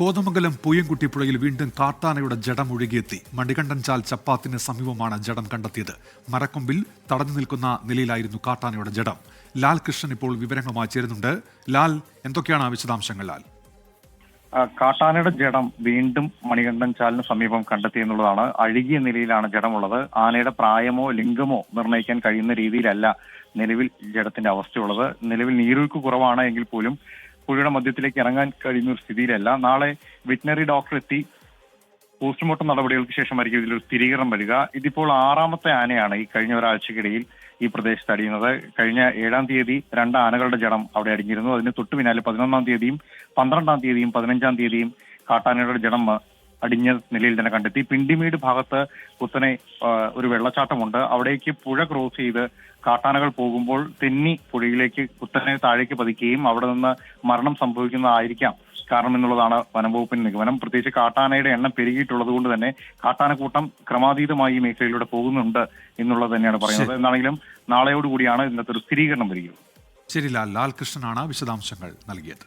കോതമംഗലം പൂയംകുട്ടിപ്പുഴയിൽ വീണ്ടും കാട്ടാനയുടെ ജഡം ഒഴുകിയെത്തി. മണികണ്ഠൻ ചാൽ ചപ്പാത്തിന് സമീപമാണ് ജഡം കണ്ടെത്തിയത്. മരക്കൊമ്പിൽ തടഞ്ഞു നിൽക്കുന്ന നിലയിലായിരുന്നു കാട്ടാനയുടെ ജഡം. ലാൽ കൃഷ്ണൻ ഇപ്പോൾ വിവരങ്ങളുമായി ചേരുന്നുണ്ട്. ലാൽ എന്തൊക്കെയാണ് വിശദാംശങ്ങൾ ലാൽ? കാട്ടാനയുടെ ജഡം വീണ്ടും മണികണ്ഠൻ ചാലിന് സമീപം കണ്ടെത്തി എന്നുള്ളതാണ്. അഴുകിയ നിലയിലാണ് ജഡമുള്ളത്. ആനയുടെ പ്രായമോ ലിംഗമോ നിർണയിക്കാൻ കഴിയുന്ന രീതിയിലല്ല നിലവിൽ ജഡത്തിന്റെ അവസ്ഥയുള്ളത്. നിലവിൽ നീരൊഴുക്ക് കുറവാണ് എങ്കിൽ പോലും പുഴയുടെ മധ്യത്തിലേക്ക് ഇറങ്ങാൻ കഴിയുന്ന ഒരു സ്ഥിതിയിലല്ല. നാളെ വെറ്റിനറി ഡോക്ടർ എത്തി പോസ്റ്റ്മോർട്ടം നടപടികൾക്ക് ശേഷമായിരിക്കും ഇതിലൊരു സ്ഥിരീകരണം വരിക. ഇതിപ്പോൾ ആറാമത്തെ ആനയാണ് ഈ കഴിഞ്ഞ ഒരാഴ്ചക്കിടയിൽ ഈ പ്രദേശത്ത് അടിയുന്നത്. കഴിഞ്ഞ ഏഴാം തീയതി രണ്ട് ആനകളുടെ ജഡം അവിടെ അടിഞ്ഞിരുന്നു. അതിന് തൊട്ടു പിന്നാലെ പതിനൊന്നാം തീയതിയും പന്ത്രണ്ടാം തീയതിയും പതിനഞ്ചാം തീയതിയും കാട്ടാനകളുടെ ജഡം അടിഞ്ഞ നിലയിൽ തന്നെ കണ്ടെത്തി. പിണ്ടിമീട് ഭാഗത്ത് കുത്തനെ ഒരു വെള്ളച്ചാട്ടമുണ്ട്. അവിടേക്ക് പുഴ ക്രോസ് ചെയ്ത് കാട്ടാനകൾ പോകുമ്പോൾ തെന്നി പുഴയിലേക്ക് കുത്തനെ താഴേക്ക് പതിക്കുകയും അവിടെ നിന്ന് മരണം സംഭവിക്കുന്നതായിരിക്കാം കാരണം എന്നുള്ളതാണ് വനംവകുപ്പിന്റെ നിഗമനം. പ്രത്യേകിച്ച് കാട്ടാനയുടെ എണ്ണം പെരുകിയിട്ടുള്ളത് കൊണ്ട് തന്നെ കാട്ടാനക്കൂട്ടം ക്രമാതീതമായി ഈ മേഖലയിലൂടെ പോകുന്നുണ്ട് എന്നുള്ളത് തന്നെയാണ് പറയുന്നത്. എന്നാണെങ്കിലും നാളെയോടുകൂടിയാണ് ഇന്നത്തെ ഒരു സ്ഥിരീകരണം വരികയുള്ളൂ. ശരി ലാൽ. ലാൽകൃഷ്ണനാണ് വിശദാംശങ്ങൾ നൽകിയത്.